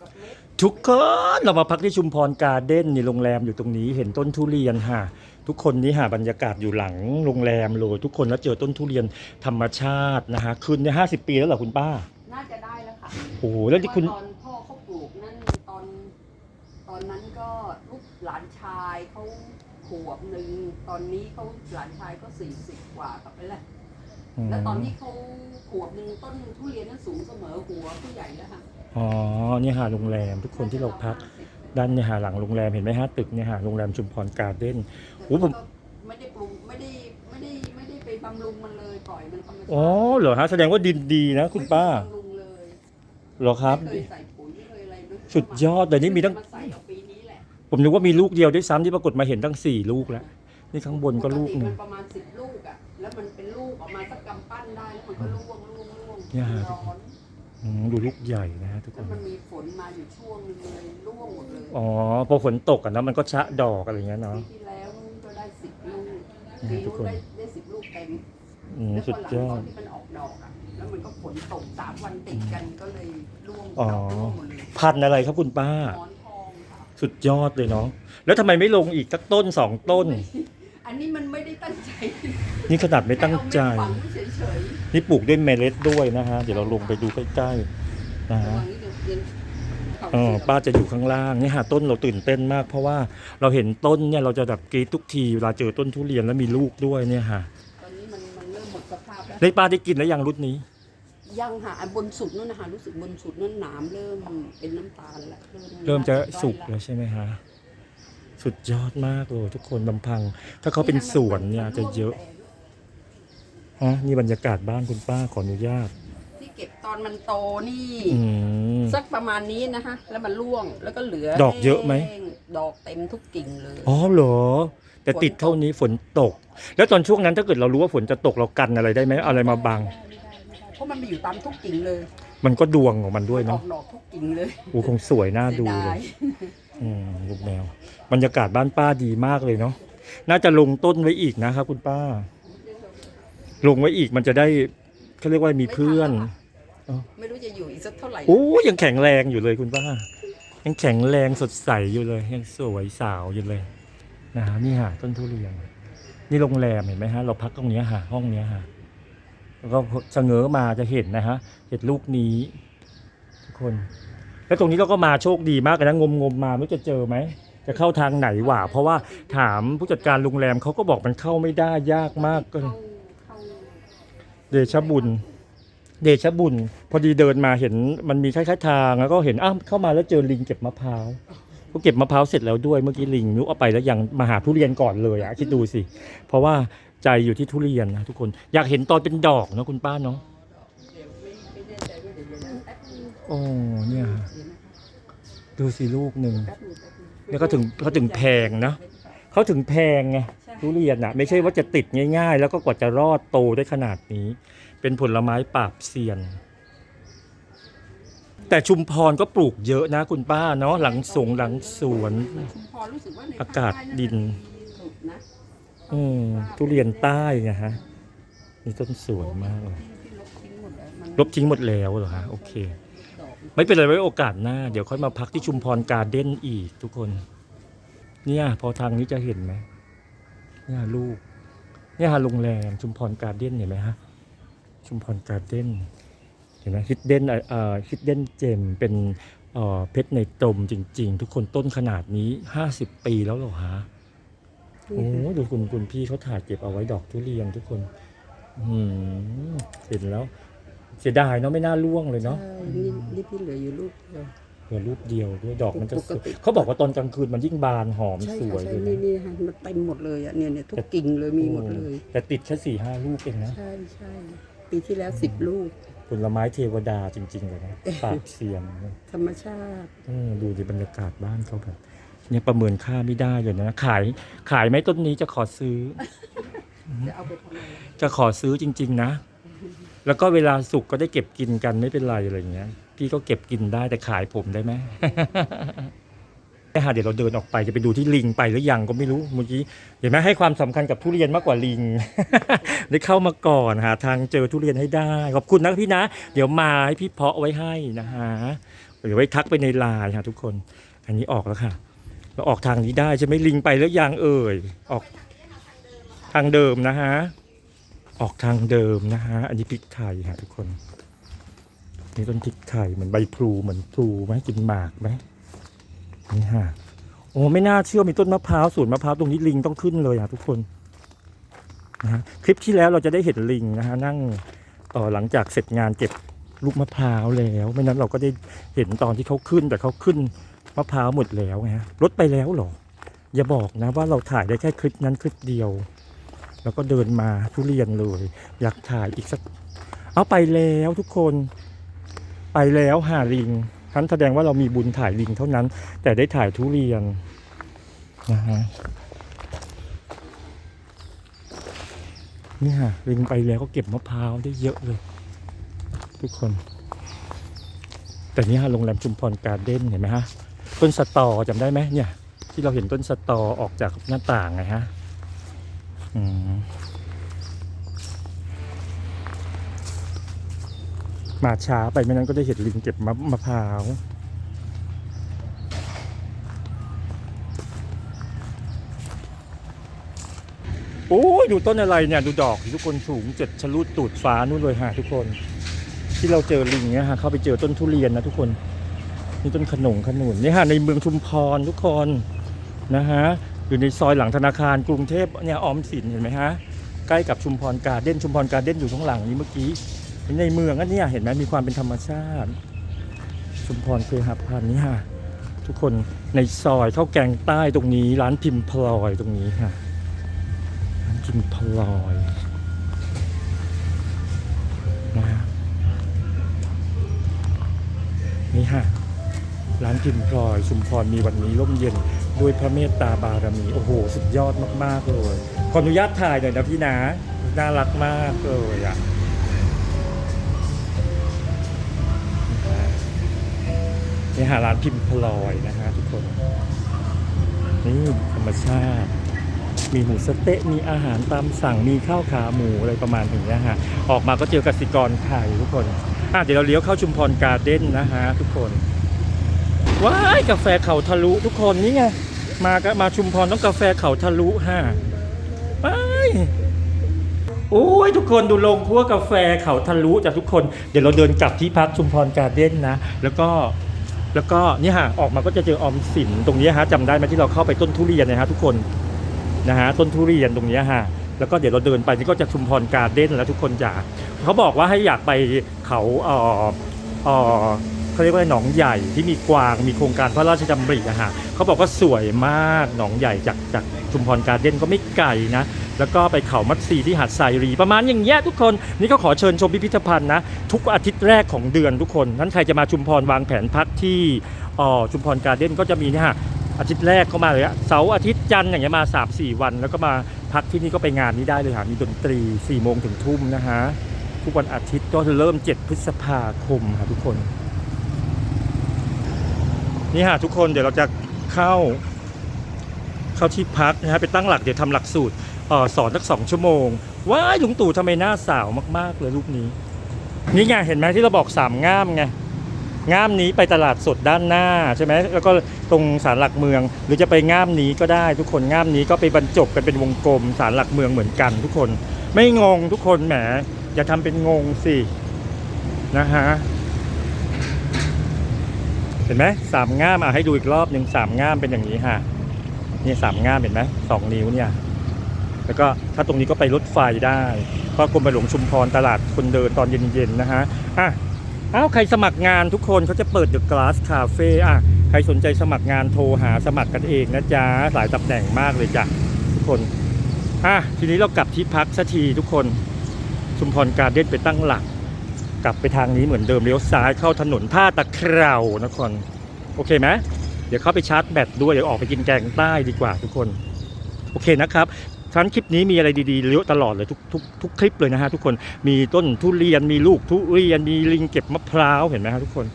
กับเม็ดทุกคนเรามาพักที่ชุมพรการ์เด้นนี่โรงแรมอยู่ตรงนี้เห็นต้นทุเรียนค่ะ ทุกคนนี่หาบรรยากาศอยู่หลังโรงแรมเลยทุกคนแล้วเจอต้นทุเรียนธรรมชาตินะฮะคืนเนี่ยห้าสิบปีแล้วเหรอคุณป้า น่าจะได้แล้วค่ะโอ้โหแล้วที่คุณตอนพ่อเขาปลูกนั่นตอน ตอนนั้นก็ลูกหลานชายเขาขวบหนึ่งตอนนี้เขาหลานชายก็สี่สิบกว่ากลับไปแล้วแล้วตอนที่เขาขวบหนึ่งต้นทุเรียนนั้นสูงเสมอหัวผู้ใหญ่แล้วค่ะ อ๋อเนี่ยหาโรงแรมทุกคนที่เราพักด้านเนี่ยหาหลังโรงแรมเห็นไหมฮะตึกเนี่ยหาโรงแรมชุมพรการ์เด้นโอ้ผมแต่ก็ไม่ได้ปรุงไม่ได้ไม่ได้ไม่ได้ไปบำรุงมันเลยปล่อยมันธรรมชาติอ๋อเหรอฮะแสดงว่าดินดีนะ คุณป้าไม่ได้บำรุงเลยเหรอครับ ไม่เคยใส่ปุ๋ยไม่เคยอะไรด้วยสุดยอดแต่นี่มีตั้งาใส่เอาปีนี้แหละผมนึกว่ามีลูกเดียวด้วยซ้ำที่ปรากฏมาเห็นตั้งสี่ลูกแล้วนี่ข้างบนก็ลูกหนึ่ง ปติมันประมาณสิบลูกอะแล้วมันเป็นลูกออกมาสักกำปั้นได้แล้วมันก็ร่วงร่วงร่วงเนี่ยฮะ ร้อนอืม ดูลูกใหญ่นะฮะทุกคแล้วน มันมีฝนมาอยู่ช่วงนึงเลยร่วงหมดเลยอ๋อ พอฝนตกอะนะมันก็ชะดอกอะไรอย่างเงี้ยปีเนาะที่แล้วก็ได้สิบลูกอืมปีทุกนู้นคนได้ได้สิบลูกเต็มอืมแล้วสุพดอหลังยอตอด นที่มันออกดอกอะแล้วมันก็ฝนตกสามวันติดกันก็เลยร่วงอ๋อ ดอกร่วงหมดเลยพันธุ์อะไรครับคุณป้า หมอนทองค่ะสุดยอดเลยเนาะ แล้วทำไมไม่ลงอีกสักต้นสองต้น อันนี้มันไม่ได้ตั้งใจนี่ขนาดไม่ตั้งใจเอาเม็ดฝังไว้เฉย นี่ปลูกด้วยเมล็ดด้วยนะฮะ เดี๋ยวเราลงไปดูใกล้ๆนะๆระฮะวังนี่เดี๋ยวเรียนเข่าอ๋อเสื่อมป้าจะอยู่ข้างล่างนี่ฮะต้นเราตื่นเต้นมาก เพราะว่าเราเห็นต้นเนี่ยเราจะแบบกรีดทุกทีเวลาเจอต้นทุเรียนแล้วมีลูกด้วยเนี่ยฮะตอนนี้มันมันเริ่มหมดสภาพแล้วได้ป้าได้กินแล้วยังรุ่นนี้ ยังค่ะอันบนสุดนู่นนะคะรู้สึกบนสุดนั่นหนามเริ่มเป็นน้ำตาลแล้วเริ่มจะสุกแล้แล้วใช่ไหมฮะสุดยอดมากเลยทุกคนลำพัง ถ้าเขาเป็นสวนเนี่ยจะเยอะ ฮะนี่บรรยากาศบ้านคุณป้าขออนุญาต ที่เก็บตอนมันโตนี่ อืม สักประมาณนี้นะคะ แล้วมันร่วงแล้วก็เหลือดอกเยอะไหมแห้งดอกเต็มทุกกิ่งเลย อ๋อเหรอ แต่ติดเท่านี้ฝนตก แล้วตอนช่วงนั้นถ้าเกิดเรารู้ว่าฝนจะตกเรากันอะไรได้ไหมเอาอะไรมาบังไม่ได้ไม่ได้เพราะมันไปอยู่ตามทุกกิ่งเลยมันก็ดวงของมันด้วยออเนาะกดอกทุกกิ่งเลยอูคงสวยน่าดูสีเลยดายอืมลูกแมวบรรยากาศบ้านป้าดีมากเลยเนาะน่าจะลงต้นไว้อีกนะครับคุณป้า ลงไว้อีกมันจะได้เขาเรียกว่ามีเพื่อน ไม่รู้จะอยู่อีกสักเท่าไหร่โอ้ยังแข็งแรงอยู่เลยคุณป้า ยังแข็งแรงสดใสอยู่เลย ยังสวยสาวอยู่เลยนะฮะนี่ฮะต้นทุเรียนนี่โรงแรมเห็นไหมฮะ เราพักตรงเนี้ยฮะห้องเนี้ยฮะแล้วก็ชะเง้อมาจะเห็นนะฮะเห็นลูกนี้ ทุกคน แล้วตรงนี้เราก็มาโชคดีมากเลยนะงมงมๆมาไม่รู้จะเจอไหมจะเข้าทางไหนหว่า เพราะว่าถามผู้จัดการโรงแรมเขาก็บอกมันเข้าไม่ได้ยากมากก็เข้า เดชบุญ เดชบุญ พอดีเดินมาเห็นมันมีคล้ายๆทางแล้วก็เห็นอ้าวเข้ามาแล้วเจอลิงเก็บมะพร้าวก็เก็บมะพร้าวเสร็จแล้วด้วยเมื่อกี้ลิงนุเอาไปแล้วยังมาหาทุเรียนก่อนเลยอะคิดดูสิ เพราะว่าใจอยู่ที่ทุเรียนนะทุกคนอยากเห็นตอนเป็นดอกนะคุณป้าเนาะเดี๋ยวไม่ไม่แน่ใจว่าเดี๋ยวเดี๋ยวนะแป๊บนึงโอ้เนี่ยเดี๋ยวนะคะดูสิลูกหนึ่งแป๊บนึงแป๊บนึงแล้วก็ถึงเขาถึงแพงนะเขาถึงแพงไง ทุเรียนอะไม่ใช่ว่าจะติดง่าย ๆ แล้วก็กว่าจะรอดโตได้ขนาดนี้ เป็นผลไม้ปราบเซียน แต่ชุมพรก็ปลูกเยอะนะคุณป้าเนาะหลังสงหลังสวน ชุมพรรู้สึกว่าในอากาศภคใต้ดินจะมีหลุดนะอืมทุเรียนใต้ไงฮะนี่ต้นสวยมากเลยที่ลบทิ้งหมดแล้วมันลบทิ้งหมดแล้วเหรอฮะโอเค ดอกไม่เป็นไรไว้โอกาสหน้า เดี๋ยวค่อยมาพักที่ชุมพรการ์เด้นอีกทุกคน เนี่ยพอทางนี้จะเห็นไหม เนี่ยลูก เนี่ยฮะโรงแรมชุมพรการ์เด้นเห็นไหมฮะ ชุมพรการ์เด้นเห็นไหมฮิดเด้นเอ่อฮิดเด้นเจมเป็นเอ่อเพชรในตมจริง ๆ ทุกคนต้นขนาดนี้ห้าสิบปีแล้วเหรอฮะโอ้ดูคุณคุณพี่เขาถ่ายเก็บเอาไว้ดอกทุเรียนทุกคนอืมเห็นแล้ว เสียดายเนาะไม่น่าล่วงเลยเนาะนี่นี่พี่เหลืออยู่ลูกเดียว เหลือรูปเดียวด้วยดอกมันจะสปวกยติ เขาบอกว่าตอนกลางคืนมันยิ่งบานหอมใช่สวยค่ะเลใช่ยนี่นะนี่ค่ะมันเต็มหมดเลยอะเนี่ยเนี่ยทุกกิ่งเลยมีหมดเลย แต่ติดแค่สี่ห้าลูกเองนะ ใช่ใช่ปีที่แล้วสิบลูก ผลไม้เทวดาจริง ๆ เลยนะ ปากเสียงธรรมชาติ อืมดูดิบรรยากาศบ้านเขาแบบเนี่ยประเมินค่าไม่ได้เลยนะ ขายขายไหมต้นนี้จะขอซื้อ จะเอาไปทำอะไรจะขอซื้อจริง ๆ นะ แล้วก็เวลาสุกก็ได้เก็บกินกันไม่เป็นไรอะไรอย่างเงี้ย พี่ก็เก็บกินได้แต่ขายผมได้ไหมเดี๋ยวเราเดินออกไปจะไปดูที่ลิงไปหรือยังก็ไม่รู้เมื่อกี้เห็นไหมให้ความสำคัญกับทุเรียนมากกว่าลิง ได้เข้ามาก่อนหาทางเจอทุเรียนให้ได้ ขอบคุณนะพี่นะ เดี๋ยวมาให้พี่เพาะไว้ให้นะฮะหรือไว้ทักไปในไลน์ค่ะทุกคน อันนี้ออกแล้วค่ะ เราออกทางนี้ได้ใช่ไหมลิงไปแล้วยังเอ่ยออกทางเดิมนะฮะออกทางเดิมนะฮะอันนี้พริกไทยค่ะทุกคน นี่ต้นพริกไทยเหมือนใบพลูเหมือนพลูไหมกินหมากไหมนี่ฮะโอ้ไม่น่าเชื่อมีต้นมะพร้าวสวนมะพร้าวตรงนี้ลิงต้องขึ้นเลยอะทุกคนนะฮะคลิปที่แล้วเราจะได้เห็นลิงนะฮะนั่งเอ่อหลังจากเสร็จงานเก็บลูกมะพร้าวแล้ว ไม่นั้นเราก็ได้เห็นตอนที่เขาขึ้นแต่เขาขึ้นมะพร้าวหมดแล้วไงฮะรถไปแล้วหรอ อย่าบอกนะว่าเราถ่ายได้แค่คลิปนั้นคลิปเดียว แล้วก็เดินมาทุเรียนเลย อยากถ่ายอีกสัก เอาไปแล้วทุกคน ไปแล้วหาลิงท่านแสดงว่าเรามีบุญถ่ายลิงเท่านั้น แต่ได้ถ่ายทุเรียนนะฮะนี่ฮะลิงไปแล้วก็เก็บมะพร้าวได้เยอะเลย ทุกคน แต่นี่ฮะโรงแรมชุมพรการ์เด้นเห็นไหมฮะต้นสตอจำได้ไหมเนี่ย ที่เราเห็นต้นสตอออกจากหน้าต่างไงฮะ อืม มาช้าไปไม่นั้นก็ได้เห็นลิงเก็บมะมะพร้าวโอ้ยดูต้นอะไรเนี่ยดูดอกทุกคนสูงเจ็ดชะลูดตูดฟ้านู่นเลยฮะทุกคน ที่เราเจอลิงเนี่ยฮะเข้าไปเจอต้นทุเรียนนะทุกคนนี่ต้นขนงขนุนนี่ฮะในเมืองชุมพรทุกคนนะฮะอยู่ในซอยหลังธนาคารกรุงเทพเนี่ยออมสินเห็นไหมฮะใกล้กับชุมพรการเด้นชุมพรการเด้นอยู่ข้างหลังนี้เมื่อกี้ ในเมืองอันนี้เห็นไหมมีความเป็นธรรมชาติชุมพรเคหพันธ์นี่ฮะทุกคนในซอยข้าวแกงใต้ตรงนี้ ร้านพิมพ์พลอยตรงนี้ค่ะร้านพิมพ์พลอยนะนี่ฮะร้านพิมพ์พลอยชุมพรมีวันนี้ร่มเย็นด้วยพระเมตตาบารมี โอ้โห สุดยอดมาก ๆ เลย ขออนุญาตถ่ายหน่อยนะพี่นะ น่ารักมากเลยอะ นี่หาร้านพิมพ์พลอยนะฮะทุกคน นี่ธรรมชาติ มีหมูสเต๊ะ มีอาหารตามสั่ง มีข้าวขาหมูอะไรประมาณอย่างเงี้ยฮะ ออกมาก็เจอกสิกรไทยทุกคนอะเดี๋ยวเราเลี้ยวเข้าชุมพรการ์เด้นนะฮะทุกคน ว้ายกาแฟเขาทะลุทุกคนนี่ไง มาก็มาชุมพรต้องกาแฟเขาทะลุฮะว้ายโอ้ยทุกคนดูลงพวกาแฟเขาทะลุจากทุกคน เดี๋ยวเราเดินกลับที่พักชุมพรการ์เด้นนะ แล้วก็ แล้วก็นี่ฮะออกมาก็จะเจอออมสินตรงนี้ฮะจำได้ไหมที่เราเข้าไปต้นทุเรียนนะฮะทุกคนนะฮะต้นทุเรียนตรงนี้ฮะแล้วก็เดี๋ยวเราเดินไปนี่ก็จะชุมพรการเด้นแล้วทุกคนอยาเขาบอกว่าให้อยากไปเขาเอ่อเอ่อ เขาเรียกว่าหนองใหญ่ที่มีกวางมีโครงการพระราชดำริอะฮะเขาบอกว่าสวยมากหนองใหญ่จากจากชุมพรการ์เด้นก็ไม่ไกลนะ แล้วก็ไปเขามัดซีที่หาดทรายรี ประมาณอย่างเงี้ยทุกคนนี่ก็ขอเชิญชมพิพิธภัณฑ์นะทุกอาทิตย์แรกของเดือนทุกคนนั้นใครจะมาชุมพรวางแผนพักที่อ๋อชุมพรการ์เด้นก็จะมีเนี่ยฮะอาทิตย์แรกก็มาเลยอะเสาร์อาทิตย์จันทร์อย่างเงี้ยมา 3 4 วัน แล้วก็มาพักที่นี่ก็ไปงานนี้ได้เลยค่ะมีดนตรี4ี่โมงถึงทุ่มนะฮะทุกวันอาทิตย์ก็จะเริ่ม 7 พฤษภาคมค่ะทุกคน นี่ฮะทุกคนเดี๋ยวเราจะเข้า เข้าที่พักนะฮะไปตั้งหลักเดี๋ยวทำหลักสูตรออสอนสักสองชั่วโมงว้ายลุงตู่ทำไมหน้าสาวมาก ๆ เลยรูปนี้ นี่ไงเห็นไหมที่เราบอกสามง่ามไงง่ามนี้ไปตลาดสดด้านหน้าใช่ไหมแล้วก็ตรงศาลหลักเมือง หรือจะไปง่ามนี้ก็ได้ทุกคนง่ามนี้ก็ไปบรรจบกันเป็นวงกลมศาลหลักเมืองเหมือนกันทุกคน ไม่งงทุกคนแหมอย่าทำเป็นงงสินะฮะ เห็นไหมสามง่ามอะให้ดูอีกรอบหนึ่งสามง่ามเป็นอย่างนี้ฮะนี่สามง่ามเห็นไหมสองนิ้วเนี่ย แล้วก็ถ้าตรงนี้ก็ไปรถไฟได้เพราะกรมหลวงชุมพรตลาดคนเดินตอนเย็นๆนะฮะอะอ้าวใครสมัครงานทุกคนเขาจะเปิด The Glass Cafe อะใครสนใจสมัครงานโทรหาสมัครกันเองนะจ๊ะหลายตำแหน่งมากเลยจ้ะทุกคนอะทีนี้เรากลับที่พักสักทีทุกคนชุมพรการเด้นไปตั้งหลัก กลับไปทางนี้เหมือนเดิมเลี้ยวซ้ายเข้าถนนท่าตะเครานะครโอเคไหมเดี๋ยวเข้าไปชาร์จแบตด้วยเดี๋ยวออกไปกินแกงใต้ดีกว่าทุกคน โอเคนะครับทั้นคลิปนี้มีอะไรดีๆเลี้ยวตลอดเลยทุกทุกทุกคลิปเลยนะฮะทุกคนมีต้นทุเรียนมีลูกทุเรียนมีลิงเก็บมะพร้าวเห็นไหมฮะทุกคน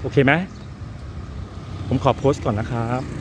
โอเคไหมผมขอโพสต์ก่อนนะครับ